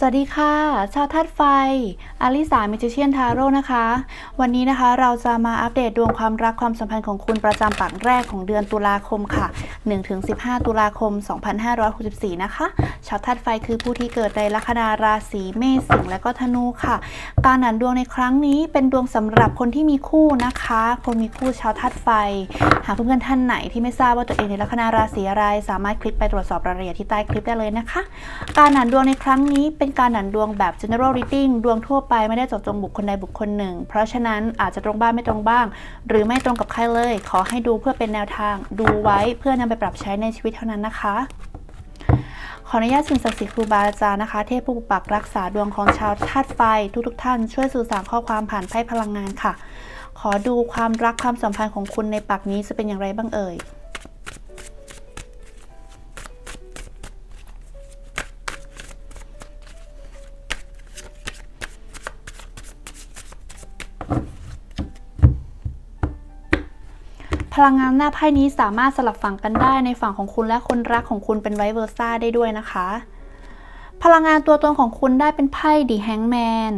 สวัสดีค่ะ ชาวธาตุไฟอลิสามิจิเชียนทาโร่นะคะ วันนี้นะคะเราจะมาอัปเดตดวงความรักความสัมพันธ์ของคุณประจำปักแรกของเดือนตุลาคมค่ะ 1-15 ตุลาคม 2564 นะคะ ชาวธาตุไฟคือผู้ที่เกิดในลัคนาราศีเมษสิงห์และก็ธนูค่ะ การอ่านดวงในครั้งนี้เป็นดวงสำหรับคนที่มีคู่นะคะ คนมีคู่ชาวธาตุไฟ หากเพื่อนๆท่านไหนที่ไม่ทราบว่าตัวเองในลัคนาราศีอะไร สามารถคลิกไปตรวจสอบรายละเอียดที่ใต้คลิปได้เลยนะคะ การอ่านดวงในครั้งนี้เป็นการอ่านดวงแบบ general reading ดวงทั่วไปไม่ได้เจาะจงบุคคลใดบุคคลหนึ่ง เพราะฉะนั้นอาจจะตรงบ้างไม่ตรงบ้าง หรือไม่ตรงกับใครเลย ขอให้ดูเพื่อเป็นแนวทาง ดูไว้เพื่อนำไปปรับใช้ในชีวิตเท่านั้นนะคะขออนุญาตสิ่งศักดิ์สิทธิ์ครูบาอาจารย์นะคะ เทพผู้ปกปักรักษาดวงของชาวธาตุไฟ ทุกๆท่านช่วยสื่อสารข้อความผ่านไพ่พลังงานค่ะ ขอดูความรักความสัมพันธ์ของคุณในปักนี้จะเป็นอย่างไรบ้างเอ่ย ลังงานหน้าไพ่นี้สามารถสลับฝั่งกันได้ในฝั่งของคุณและคนรักของคุณเป็นไวเวอร์ซ่าได้ด้วยนะคะ พลังงานตัวตนของคุณได้เป็นไพ่ดีแฮงแมน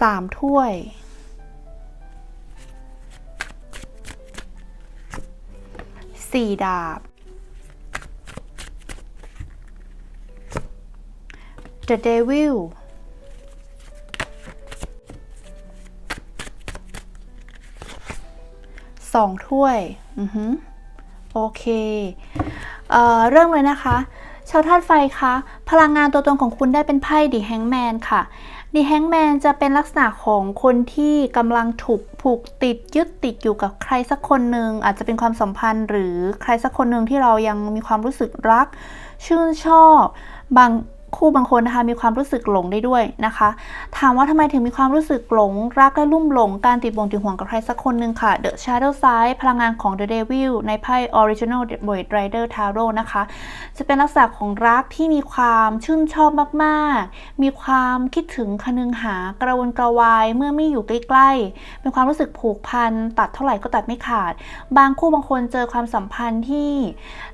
สามถ้วย สี่ดาบ The Devil องถ้วยอือฮึโอเคเอ่อเริ่มเลยนะคะ ชาวธาตุไฟคะ พลังงานตัวตนของคุณได้เป็นไพ่ดีแฮงแมนค่ะดีแฮงแมนจะเป็นลักษณะของคนที่กำลังถูกผูกติดยึดติดอยู่กับใครสักคนหนึ่งอาจจะเป็นความสัมพันธ์ หรือใครสักคนหนึ่งที่เรายังมีความรู้สึกรัก ชื่นชอบบาง คู่บางคนนะคะมีความรู้สึกหลงได้ด้วยนะคะ ถามว่าทำไมถึงมีความรู้สึกหลง รักและลุ่มหลงการติดบ่งติดห่วงกับใครสักคนหนึ่งค่ะ The Shadow Side พลังงานของ The Devil ในไพ่ Original Void Rider Tarot นะคะ จะเป็นลักษณะของรักที่มีความชื่นชอบมากๆ มีความคิดถึงคะนึงหากระวนกระวายเมื่อไม่อยู่ใกล้ๆเป็นความรู้สึกผูกพันตัดเท่าไหร่ก็ตัดไม่ขาด บางคู่บางคนเจอความสัมพันธ์ที่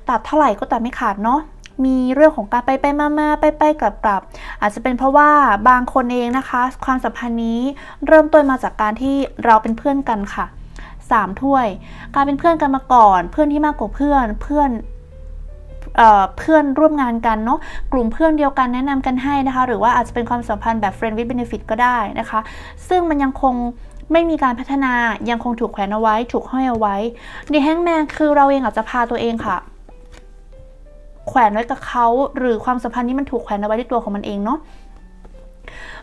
ตัดเท่าไหร่ก็ตัดไม่ขาดเนาะ มีเรื่องของการไปไปมามาไปไปกลับกลับอาจจะเป็นเพราะว่าบางคนเองนะคะ ความสัมพันธ์นี้เริ่มต้นมาจากการที่เราเป็นเพื่อนกันค่ะสามถ้วย การเป็นเพื่อนกันมาก่อน เพื่อนที่มากกว่าเพื่อนเพื่อนเอ่อเพื่อนร่วมงานกันเนาะกลุ่มเพื่อนเดียวกันแนะนำกันให้นะคะ หรือว่าอาจจะเป็นความสัมพันธ์แบบ friend with benefit ก็ได้นะคะ ซึ่งมันยังคงไม่มีการพัฒนายังคงถูกแขวนเอาไว้ ถูกห้อยเอาไว้ดีแฮงแมนคือเราเองอาจจะพาตัวเองค่ะ แขวนไว้กับเขา หรือความสัมพันธ์นี้มันถูกแขวนเอาไว้ที่ตัวของมันเองเนาะ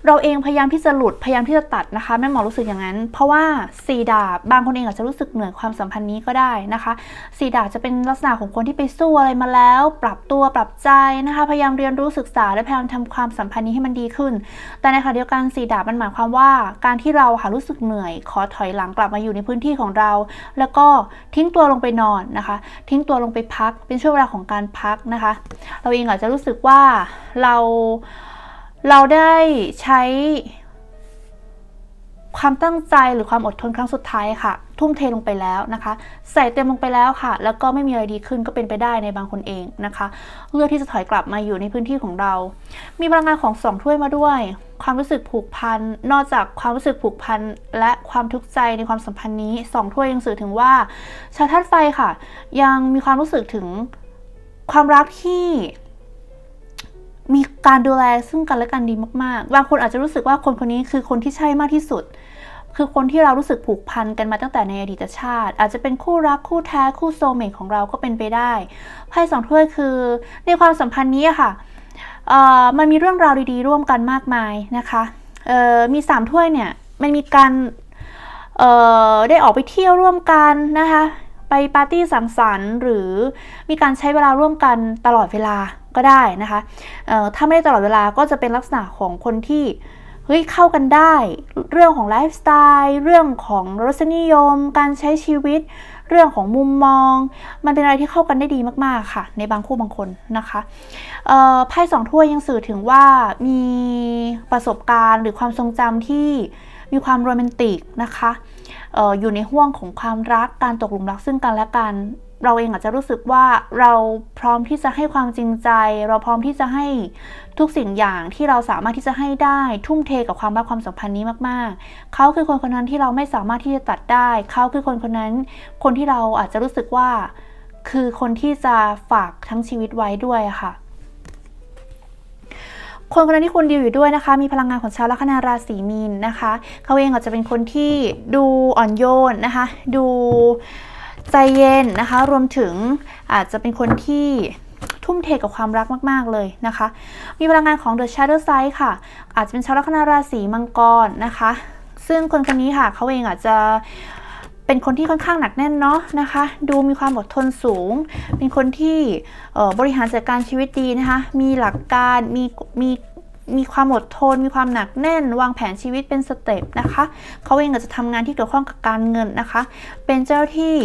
เราเองพยายามที่จะหลุดพยายามที่จะตัดนะคะแม่หมอรู้สึกอย่างนั้น เพราะว่าสีดาบบางคนเองอาจจะรู้สึกเหนื่อยความสัมพันธ์นี้ก็ได้นะคะสีดาบจะเป็นลักษณะของคนที่ไปสู้อะไรมาแล้ว ปรับตัวปรับใจนะคะ พยายามเรียนรู้ศึกษาและพยายามทำความสัมพันธ์นี้ให้มันดีขึ้น แต่ในขณะเดียวกันสีดาบมันหมายความว่า การที่เราค่ะรู้สึกเหนื่อย ขอถอยหลังกลับมาอยู่ในพื้นที่ของเรา แล้วก็ทิ้งตัวลงไปนอนนะคะ ทิ้งตัวลงไปพักเป็นช่วงเวลาของการพักนะคะ เราเองอาจจะรู้สึกว่าเรา เราได้ใช้ความตั้งใจหรือความอดทนครั้งสุดท้ายค่ะ ทุ่มเทลงไปแล้วนะคะ ใส่เต็มลงไปแล้วค่ะ แล้วก็ไม่มีอะไรดีขึ้นก็เป็นไปได้ในบางคนเองนะคะ เลือกที่จะถอยกลับมาอยู่ในพื้นที่ของเรา มีพลังงานของสองถ้วยมาด้วย ความรู้สึกผูกพันนอกจากความรู้สึกผูกพันและความทุกข์ใจในความสัมพันธ์นี้สองถ้วยยังสื่อถึงว่า ชาวธาตุไฟค่ะ ยังมีความรู้สึกถึงความรักที่ มีการดูแลซึ่งกันและกันดีมากๆ บางคนอาจจะรู้สึกว่าคนคนนี้คือคนที่ใช่มากที่สุด คือคนที่เรารู้สึกผูกพันกันมาตั้งแต่ในอดีตชาติ อาจจะเป็นคู่รักคู่แท้คู่โซเมทของเราก็เป็นไปได้ไพ่สองถ้วยคือ ในความสัมพันธ์นี้ค่ะมันมีเรื่องราวดีๆ ร่วมกันมากมายนะคะมีสามถ้วยเนี่ยมันมีการได้ออกไปเที่ยวร่วมกันนะคะ ไปปาร์ตี้สังสรรค์ หรือมีการใช้เวลาร่วมกันตลอดเวลาก็ได้นะคะถ้าไม่ได้ตลอดเวลาก็จะเป็นลักษณะของคนที่เฮ้ยเข้ากันได้ เรื่องของไลฟ์สไตล์เรื่องของรสนิยม การใช้ชีวิต เรื่องของมุมมอง มันเป็นอะไรที่เข้ากันได้ดีมากๆค่ะ ในบางคู่บางคนนะคะไพ่สองถ้วยยังสื่อถึงว่ามีประสบการณ์หรือความทรงจำที่มีความโรแมนติกนะคะ อออยู่ในห่วงของความรักการตกหลุมรักซึ่งกันและกัน เราเองอาจจะรู้สึกว่าเราพร้อมที่จะให้ความจริงใจ เราพร้อมที่จะให้ทุกสิ่งอย่างที่เราสามารถที่จะให้ได้ทุ่มเทกับความรักความสัมพันธ์นี้มากๆ เขาคือคนคนนั้นที่เราไม่สามารถที่จะตัดได้ เขาคือคนคนนั้น คนที่เราอาจจะรู้สึกว่า คือคนที่จะฝากทั้งชีวิตไว้ด้วยค่ะ คนคนนั้นที่คุณดีลอยู่ด้วยนะคะ มีพลังงานของชาวลัคนาราศีมีนนะคะ เขาเองอาจจะเป็นคนที่ดูอ่อนโยนนะคะ ดูใจเย็นนะคะ รวมถึงอาจจะเป็นคนที่ทุ่มเทกับความรักมาก ๆ เลยนะคะ มีพลังงานของ The Shadow Side ค่ะ อาจจะเป็นชาวลัคนาราศีมังกรนะคะ ซึ่งคนคนนี้ค่ะเขาเองอาจจะ เป็นคนที่ค่อนข้างหนักแน่นเนาะนะคะ ดูมีความอดทนสูง เป็นคนที่บริหารจัดการชีวิตดีนะคะ มีหลักการมีมีมีความอดทน มีความหนักแน่น วางแผนชีวิตเป็นสเต็ปนะคะ เขาเองอาจจะทำงานที่เกี่ยวข้องกับการเงินนะคะ เป็นเจ้าที่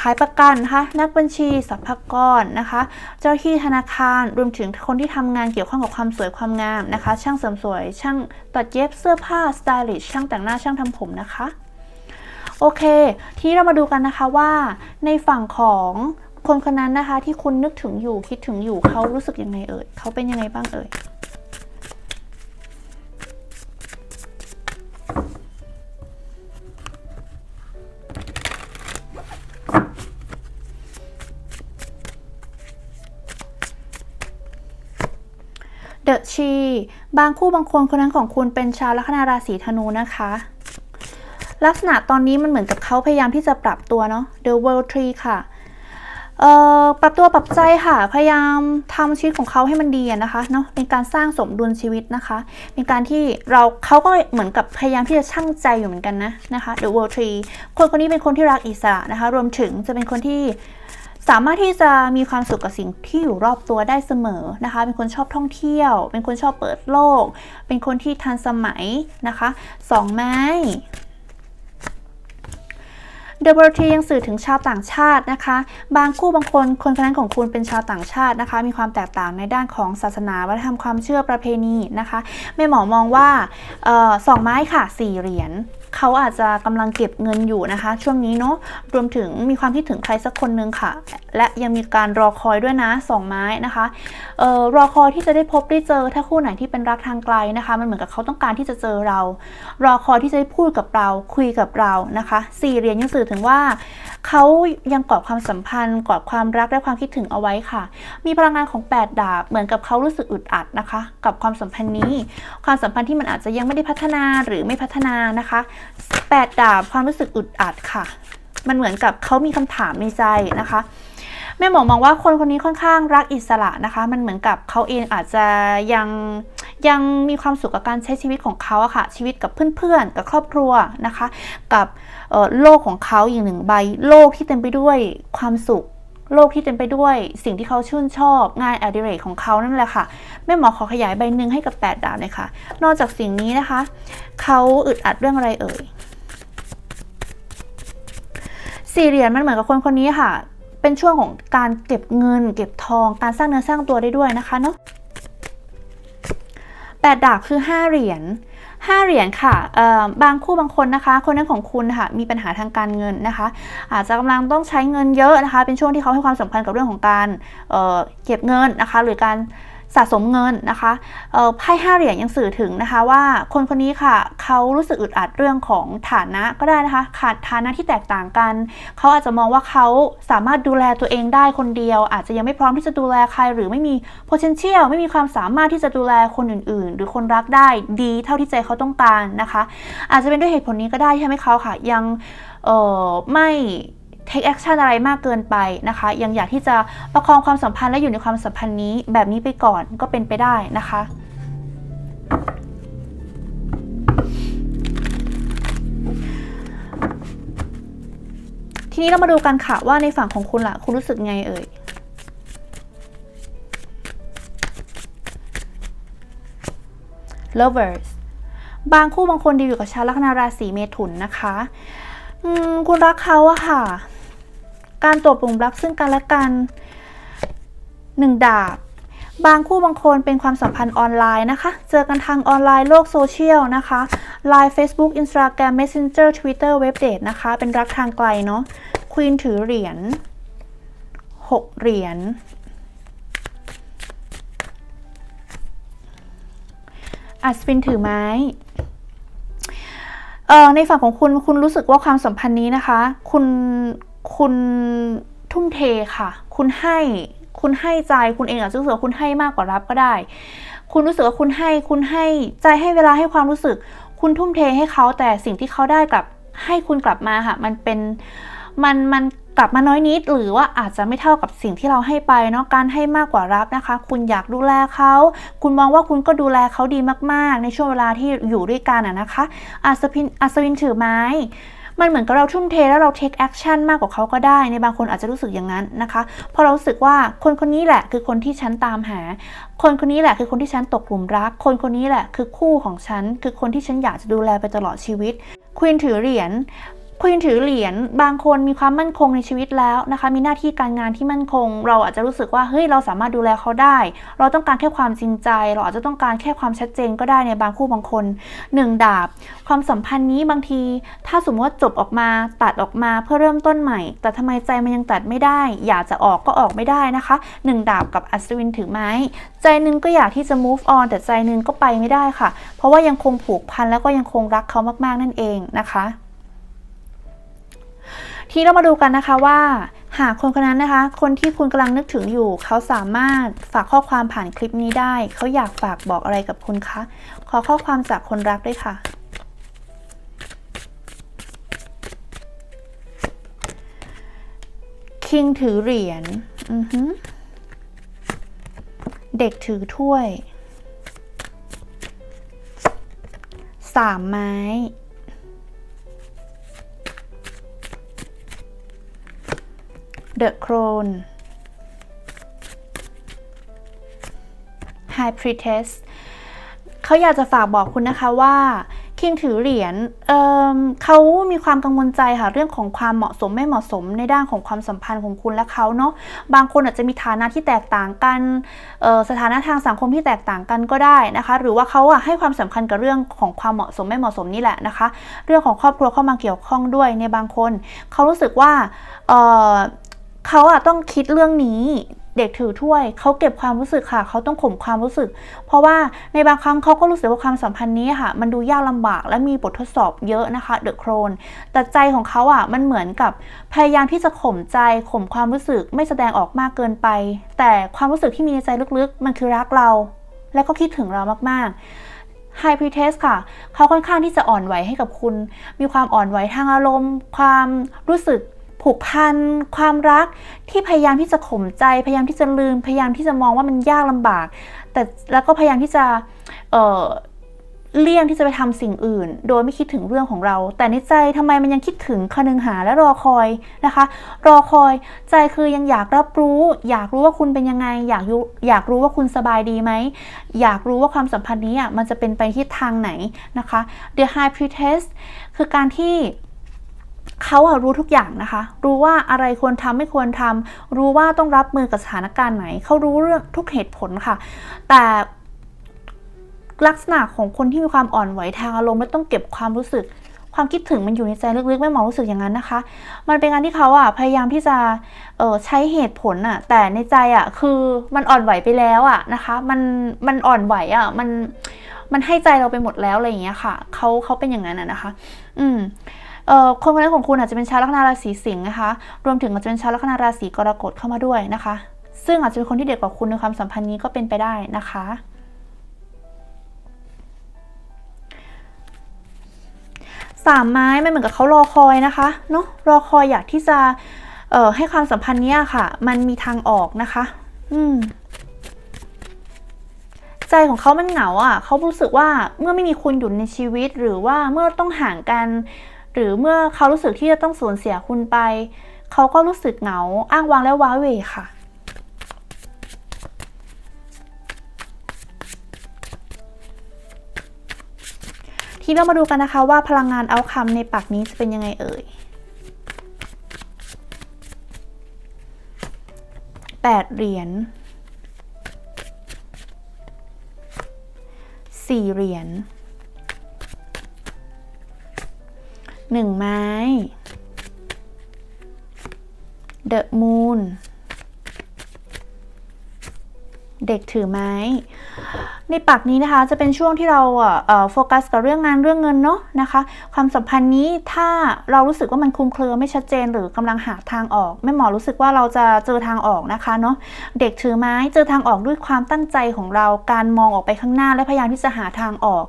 ขายประกันนะคะ นักบัญชีสรรพากรนะคะ เจ้าที่ธนาคาร รวมถึงคนที่ทำงานเกี่ยวข้องกับความสวยความงามนะคะ ช่างเสริมสวย ช่างตัดเย็บเสื้อผ้า สไตลิสต์ ช่างแต่งหน้า ช่างทำผมนะคะ โอเค ทีนี้เรามาดูกันนะคะว่าในฝั่งของคนคนนั้นนะคะ ที่คุณนึกถึงอยู่คิดถึงอยู่เขารู้สึกยังไงเอ่ยเขาเป็นยังไงบ้างเอ่ยเดอะชีบางคู่บางคนคนนั้นของคุณเป็นชาวลัคนาราศีธนูนะคะ ลักษณะตอนนี้มันเหมือนกับเขาพยายามที่จะปรับตัวเนาะ The World Tree ค่ะเอ่อปรับตัวปรับใจค่ะ พยายามทำชีวิตของเขาให้มันดีนะคะเนาะเป็นการสร้างสมดุลชีวิตนะคะ เป็นการที่เราเขาก็เหมือนกับพยายามที่จะชั่งใจอยู่เหมือนกันนะนะคะ The World Tree คนคนนี้เป็นคนที่รักอิสระนะคะ รวมถึงจะเป็นคนที่สามารถที่จะมีความสุขกับสิ่งที่อยู่รอบตัวได้เสมอนะคะ เป็นคนชอบท่องเที่ยว เป็นคนชอบเปิดโลก เป็นคนที่ทันสมัยนะคะสองไม้ เดอะบรทียังสื่อถึงชาวต่างชาตินะคะ บางคู่บางคนคนคนนั้นของคุณเป็นชาวต่างชาตินะคะ มีความแตกต่างในด้านของศาสนาวัฒนธรรมความเชื่อประเพณีนะคะแม่หมอมองว่าออสองไม้ค่ะสี่เหรียญเขาอาจจะกำลังเก็บเงินอยู่นะคะ ช่วงนี้เนาะรวมถึงมีความคิดถึงใครสักคนนึงค่ะ และยังมีการรอคอยด้วยนะสองไม้นะคะออรอคอยที่จะได้พบได้เจอถ้าคู่ไหนที่เป็นรักทางไกลนะคะ มันเหมือนกับเขาต้องการที่จะเจอเรา รอคอยที่จะได้พูดกับเราคุยกับเรานะคะสี่เหรียญยังสื่อถึงว่าเขายังกอดความสัมพันธ์กอดความรักและความคิดถึงเอาไว้ค่ะ มีพลังงานของ 8 ดาบเหมือนกับเขารู้สึกอึดอัดนะคะ กับความสัมพันธ์นี้ ความสัมพันธ์ที่มันอาจจะยังไม่ได้พัฒนาหรือไม่พัฒนานะคะ 8 ดาบความรู้สึกอึดอัดค่ะ มันเหมือนกับเขามีคำถามในใจนะคะแม่หมอมองว่าคนคนนี้ค่อนข้างรักอิสระนะคะ มันเหมือนกับเขาเองอาจจะยัง ยังมีความสุขกับการใช้ชีวิตของเขาอะค่ะ ชีวิตกับเพื่อนๆ กับครอบครัวนะคะ กับโลกของเขาอย่างหนึ่งใบ โลกที่เต็มไปด้วยความสุข โลกที่เต็มไปด้วย สิ่งที่เขาชื่นชอบ งานอดิเรกของเขานั่นแหละค่ะ แม่หมอขอขยายใบหนึ่งให้กับ 8 ดาวเลยค่ะ นอกจากสิ่งนี้นะคะ เขาอึดอัดเรื่องอะไรเอ่ยสี่เหรียญมันเหมือนกับคนคนนี้ค่ะ เป็นช่วงของการเก็บเงิน เก็บทอง การสร้างเนื้อสร้างตัวได้ด้วยนะคะเนาะ แปดดาบคือ 5 เหรียญ5เหรียญค่ะบางคู่บางคนนะคะ คนนั้นของคุณค่ะมีปัญหาทางการเงินนะคะ อาจจะกำลังต้องใช้เงินเยอะนะคะ เป็นช่วงที่เขาให้ความสำคัญกับเรื่องของการเเก็บเงินนะคะ หรือการ สะสมเงินนะคะไพ่ห้าเหรียญยังสื่อถึงนะคะว่าคนคนนี้ค่ะเขารู้สึกอึดอัดเรื่องของฐานะก็ได้นะคะขาดฐานะที่แตกต่างกัน เขาอาจจะมองว่าเขาสามารถดูแลตัวเองได้คนเดียว อาจจะยังไม่พร้อมที่จะดูแลใคร หรือไม่มี potential ไม่มีความสามารถที่จะดูแลคนอื่น ๆ หรือคนรักได้ดีเท่าที่ใจเขาต้องการนะคะ อาจจะเป็นด้วยเหตุผลนี้ก็ได้ที่ทำให้เขาค่ะยังไม่ เอ่อไม่ take action อะไรมากเกินไปนะคะ ยังอยากที่จะประคองความสัมพันธ์และอยู่ในความสัมพันธ์นี้แบบนี้ไปก่อนก็เป็นไปได้นะคะทีนี้เรามาดูกันค่ะว่าในฝั่งของคุณล่ะ คุณรู้สึกไงเอ่ย lovers บางคู่บางคนดีอยู่กับชาวลัคนาราศีเมถุนนะคะ คุณรักเขาอะค่ะ การตกหลุมรักซึ่งกันและกันหนึ่งดาบบางคู่บางคนเป็นความสัมพันธ์ออนไลน์นะคะ เจอกันทางออนไลน์โลกโซเชียลนะคะ Line Facebook Instagram Messenger Twitter เว็บเดทนะคะ เป็นรักทางไกลเนาะควีนถือเหรียญหกเหรียญอัศวินถือไม้เอ่อในฝั่งของคุณคุณรู้สึกว่าความสัมพันธ์นี้นะคะ คุณ คุณทุ่มเทค่ะ คุณให้ คุณให้ใจ คุณเองอาจจะรู้สึกว่าคุณให้มากกว่ารับก็ได้ คุณรู้สึกว่าคุณให้ คุณให้ใจให้เวลาให้ความรู้สึก คุณทุ่มเทให้เขาแต่สิ่งที่เขาได้กลับให้คุณกลับมาค่ะ มันเป็น มัน มันกลับมาน้อยนิด หรือว่าอาจจะไม่เท่ากับสิ่งที่เราให้ไปเนาะ การให้มากกว่ารับนะคะ คุณอยากดูแลเขา คุณมองว่าคุณก็ดูแลเขาดีมากๆ ในช่วงเวลาที่อยู่ด้วยกันอะนะคะอัศวินอัศวินถือไม้ มันเหมือนกับเราทุ่มเทแล้วเราเทคแอคชั่นมากกว่าเขาก็ได้ ในบางคนอาจจะรู้สึกอย่างนั้นนะคะเพราะเรารู้สึกว่าคนคนนี้แหละคือคนที่ฉันตามหา คนคนนี้แหละคือคนที่ฉันตกหลุมรัก คนคนนี้แหละคือคู่ของฉัน คือคนที่ฉันอยากจะดูแลไปตลอดชีวิตควีนถือเหรียญ ควีนถือเหรียญบางคนมีความมั่นคงในชีวิตแล้วนะคะ มีหน้าที่การงานที่มั่นคง เราอาจจะรู้สึกว่าเฮ้ยเราสามารถดูแลเขาได้ เราต้องการแค่ความจริงใจ เราอาจจะต้องการแค่ความชัดเจนก็ได้ในบางคู่บางคนหนึ่งดาบ ความสัมพันธ์นี้บางที ถ้าสมมติว่าจบออกมาตัดออกมาเพื่อเริ่มต้นใหม่ แต่ทำไมใจมันยังตัดไม่ได้ อยากจะออกก็ออกไม่ได้นะคะหนึ่งดาบกับอัศวินถือไม้ใจนึงก็อยากที่จะ move on แต่ใจนึงก็ไปไม่ได้ค่ะ เพราะว่ายังคงผูกพันแล้วก็ยังคงรักเขามากๆนั่นเองนะคะ ทีเรามาดูกันนะคะว่า หากคนคนนั้นนะคะ คนที่คุณกำลังนึกถึงอยู่ เขาสามารถฝากข้อความผ่านคลิปนี้ได้ เขาอยากฝากบอกอะไรกับคุณคะ ขอข้อความจากคนรักด้วยค่ะ คิงถือเหรียญเด็กถือถ้วยสามไม้ The Crown High Priestess เขาอยากจะฝากบอกคุณนะคะว่าคิงถือเหรียญเเขามีความกังวลใจค่ะเรื่องของความเหมาะสมไม่เหมาะสมในด้านของความสัมพันธ์ของคุณและเขาเนาะ บางคนอาจจะมีฐานะที่แตกต่างกันสถานะทางสังคมที่แตกต่างกันก็ได้นะคะ หรือว่าเขาอะให้ความสำคัญกับเรื่องของความเหมาะสมไม่เหมาะสมนี่แหละนะคะ เรื่องของครอบครัวเข้ามาเกี่ยวข้องด้วยในบางคน เขารู้สึกว่า เขาอะต้องคิดเรื่องนี้ เด็กถือถ้วย เขาเก็บความรู้สึกค่ะ เขาต้องข่มความรู้สึก เพราะว่าในบางครั้งเขาก็รู้สึกว่าความสัมพันธ์นี้ค่ะ มันดูยากลำบากและมีบททดสอบเยอะนะคะ เดอะโครน แต่ใจของเขาอะมันเหมือนกับพยายามที่จะข่มใจข่มความรู้สึกไม่แสดงออกมากเกินไป แต่ความรู้สึกที่มีในใจลึกๆ มันคือรักเรา และก็คิดถึงเรามากๆไฮพรีเทสค่ะ เขาค่อนข้างที่จะอ่อนไหวให้กับคุณ มีความอ่อนไหวทางอารมณ์ ความรู้สึก ผูกพันความรักที่พยายามที่จะข่มใจ พยายามที่จะลืม พยายามที่จะมองว่ามันยากลำบาก แต่แล้วก็พยายามที่จะเเลี่ยงที่จะไปทำสิ่งอื่น โดยไม่คิดถึงเรื่องของเรา แต่ในใจทำไมมันยังคิดถึงคนึงหาและรอคอยนะคะ รอคอยใจคือยังอยากรับรู้ อยากรู้ว่าคุณเป็นยังไง อยากอยากรู้ว่าคุณสบายดีไหม อยากรู้ว่าความสัมพันธ์นี้อะมันจะเป็นไปทิศทางไหนนะคะ The High Priestess คือการที่ เขาอะรู้ทุกอย่างนะคะ รู้ว่าอะไรควรทำไม่ควรทำรู้ว่าต้องรับมือกับสถานการณ์ไหน เขารู้เรื่องทุกเหตุผลค่ะ แต่ลักษณะของคนที่มีความอ่อนไหวทางอารมณ์และต้องเก็บความรู้สึก ความคิดถึงมันอยู่ในใจลึกๆ ไม่มองรู้สึกอย่างนั้นนะคะ มันเป็นการที่เขาอะพยายามที่จะเออใช้เหตุผลอะแต่ในใจอะคือมันอ่อนไหวไปแล้วอะนะคะ มันมันอ่อนไหวอะมันมันให้ใจเราไปหมดแล้วอะไรอย่างเงี้ยค่ะเขาเขาเป็นอย่างนั้นอะนะคะ อืม คนคนนั้นของคุณอาจจะเป็นชาวลัคนาราศีสิงห์นะคะ รวมถึงอาจจะเป็นชาวลัคนาราศีกรกฎเข้ามาด้วยนะคะ ซึ่งอาจจะเป็นคนที่เด็กกว่าคุณในความสัมพันธ์นี้ก็เป็นไปได้นะคะ สามไม้ไม่เหมือนกับเขารอคอยนะคะเนาะรอคอยอยากที่จะให้ความสัมพันธ์เนี้ยค่ะ มันมีทางออกนะคะ อืมใจของเขามันเหงาอะ เขารู้สึกว่าเมื่อไม่มีคุณอยู่ในชีวิตหรือว่าเมื่อต้องห่างกัน หรือเมื่อเขารู้สึกที่จะต้องสูญเสียคุณไป เขาก็รู้สึกเหงา อ้างว้างและว้าเหวค่ะ ทีเรามาดูกันนะคะว่าพลังงานเอาคำในปากนี้จะเป็นยังไงเอ่ยแปดเหรียญสี่เหรียญ หนึ่งไม้ The Moon เด็กถือไม้ ในปักนี้นะคะจะเป็นช่วงที่เราโฟกัสกับเรื่องงานเรื่องเงินเนาะนะคะ ความสัมพันธ์นี้ถ้าเรารู้สึกว่ามันคลุมเครือไม่ชัดเจน หรือกำลังหาทางออกแม่หมอรู้สึกว่าเราจะเจอทางออกนะคะเนาะเด็กถือไม้เจอทางออกด้วยความตั้งใจของเราการมองออกไปข้างหน้าและพยายามที่จะหาทางออก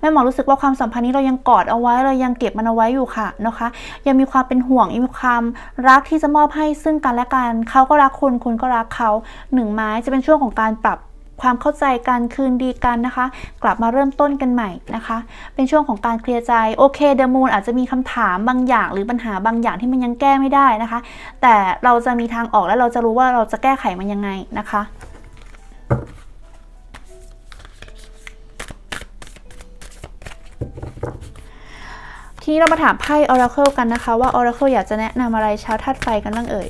แม่หมอรู้สึกว่าความสัมพันธ์นี้เรายังกอดเอาไว้เรายังเก็บมันเอาไว้อยู่ค่ะนะคะ ยังมีความเป็นห่วงยังมีความรักที่จะมอบให้ซึ่งกันและกันเขาก็รักคุณคุณก็รักเขาหนึ่งไม้จะเป็นช่วงของการปรับ ความเข้าใจกันคืนดีกันนะคะ กลับมาเริ่มต้นกันใหม่นะคะ เป็นช่วงของการเคลียร์ใจโอเคเดอะมูนอาจจะมีคำถามบางอย่าง หรือปัญหาบางอย่างที่มันยังแก้ไม่ได้นะคะ แต่เราจะมีทางออกและเราจะรู้ว่าเราจะแก้ไขมันยังไงนะคะทีนี้เรามาถามไพ่ Oracle กันนะคะ ว่า Oracle อยากจะแนะนำอะไรชาวธาตุไฟกันบ้างเอ่ย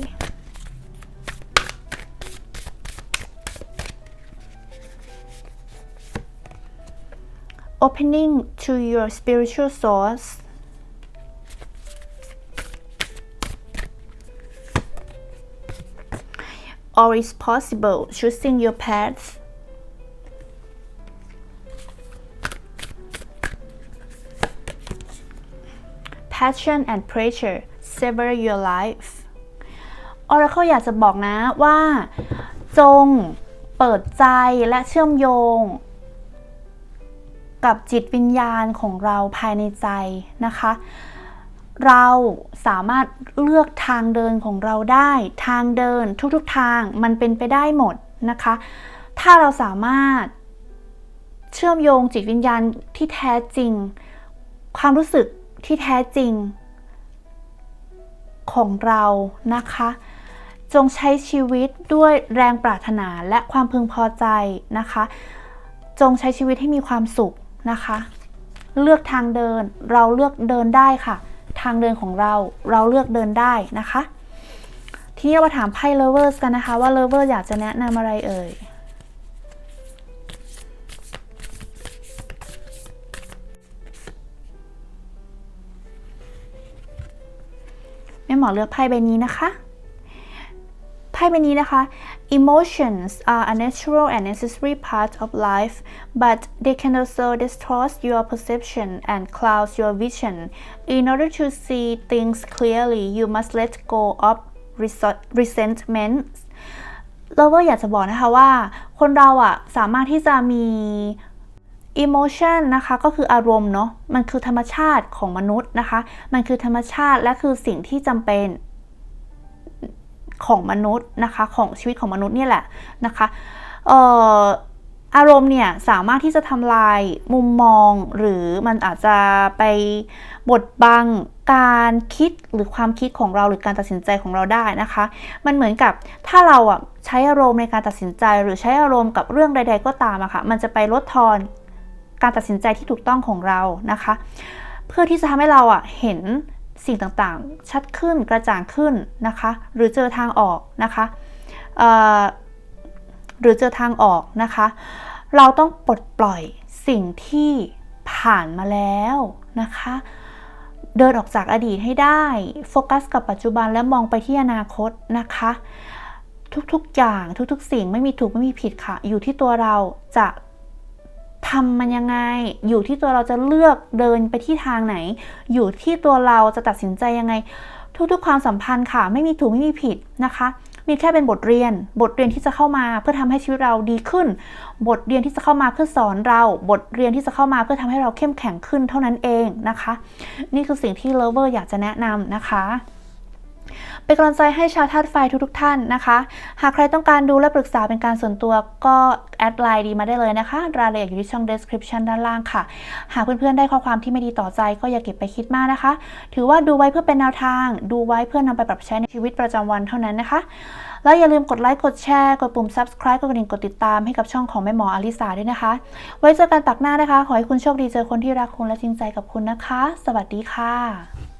Opening to your spiritual source All is possible choosing your path passion and pressure sever your life Oracle อยากจะบอกนะว่า จงเปิดใจและเชื่อมโยง กับจิตวิญญาณของเราภายในใจนะคะ เราสามารถเลือกทางเดินของเราได้ ทางเดินทุกๆทางมันเป็นไปได้หมดนะคะ ถ้าเราสามารถเชื่อมโยงจิตวิญญาณที่แท้จริง ความรู้สึกที่แท้จริง ของเรานะคะ จงใช้ชีวิตด้วยแรงปรารถนาและความพึงพอใจนะคะ จงใช้ชีวิตให้มีความสุข นะคะ เลือกทางเดินเราเลือกเดินได้ค่ะ ทางเดินของเราเราเลือกเดินได้นะคะ ทีนี้มาถามไพ่ lovers กันนะคะว่า lover อยากจะแนะนำอะไรเอ่ยแม่หมอเลือกไพ่ใบนี้นะคะ ไพ่ใบนี้นะคะ emotions are a natural and necessary part of life but they can also distort your perception and cloud your vision in order to see things clearly you must let go of resentment. เราก็อยากจะบอกนะคะว่า คนเราอะสามารถที่จะมี emotion นะคะก็คืออารมณ์เนาะมันคือธรรมชาติของมนุษย์นะคะ มันคือธรรมชาติและคือสิ่งที่จำเป็น ของมนุษย์นะคะของชีวิตของมนุษย์เนี่ยแหละนะคะอารมณ์เนี่ยสามารถที่จะทำลายมุมมองหรือมันอาจจะไปบดบังการคิดหรือความคิดของเราหรือการตัดสินใจของเราได้นะคะ มันเหมือนกับถ้าเราอะใช้อารมณ์ในการตัดสินใจ หรือใช้อารมณ์กับเรื่องใด ๆ ก็ตามอะค่ะมันจะไปลดทอนการตัดสินใจที่ถูกต้องของเรานะคะ เพื่อที่จะทำให้เราอะเห็น สิ่งต่างๆ ชัดขึ้นกระจ่างขึ้นนะคะ หรือเจอทางออกนะคะหรือเจอทางออกนะคะ เราต้องปลดปล่อยสิ่งที่ผ่านมาแล้วนะคะ เดินออกจากอดีตให้ได้ โฟกัสกับปัจจุบันและมองไปที่อนาคตนะคะ ทุกๆอย่างทุกๆ สิ่งไม่มีถูกไม่มีผิดค่ะ อยู่ที่ตัวเราจะ ทำมันยังไง อยู่ที่ตัวเราจะเลือกเดินไปที่ทางไหน อยู่ที่ตัวเราจะตัดสินใจยังไง ทุกๆความสัมพันธ์ค่ะ ไม่มีถูกไม่มีผิดนะคะ มีแค่เป็นบทเรียน บทเรียนที่จะเข้ามาเพื่อทำให้ชีวิตเราดีขึ้น บทเรียนที่จะเข้ามาเพื่อสอนเรา บทเรียนที่จะเข้ามาเพื่อทำให้เราเข้มแข็งขึ้นเท่านั้นเองนะคะ นี่คือสิ่งที่ Lover อยากจะแนะนำนะคะ เป็นกำลังใจให้ชาวธาตุไฟทุกๆท่านนะคะ หากใครต้องการดูและปรึกษาเป็นการส่วนตัวก็แอดไลน์ดีมาได้เลยนะคะ รายละเอียดอยู่ที่ช่อง description ด้านล่างค่ะ หากเพื่อนๆได้ข้อความที่ไม่ดีต่อใจก็อย่าเก็บไปคิดมากนะคะ ถือว่าดูไว้เพื่อเป็นแนวทาง ดูไว้เพื่อนำไปปรับใช้ในชีวิตประจำวันเท่านั้นนะคะ แล้วอย่าลืมกดไลค์ กดแชร์ กดปุ่ม subscribe กดกระดิ่ง กดติดตามให้กับช่องของแม่หมออลิสาด้วยนะคะ ไว้เจอกันปักหน้านะคะ ขอให้คุณโชคดีเจอคนที่รักคุณและจริงใจกับคุณนะคะ สวัสดีค่ะ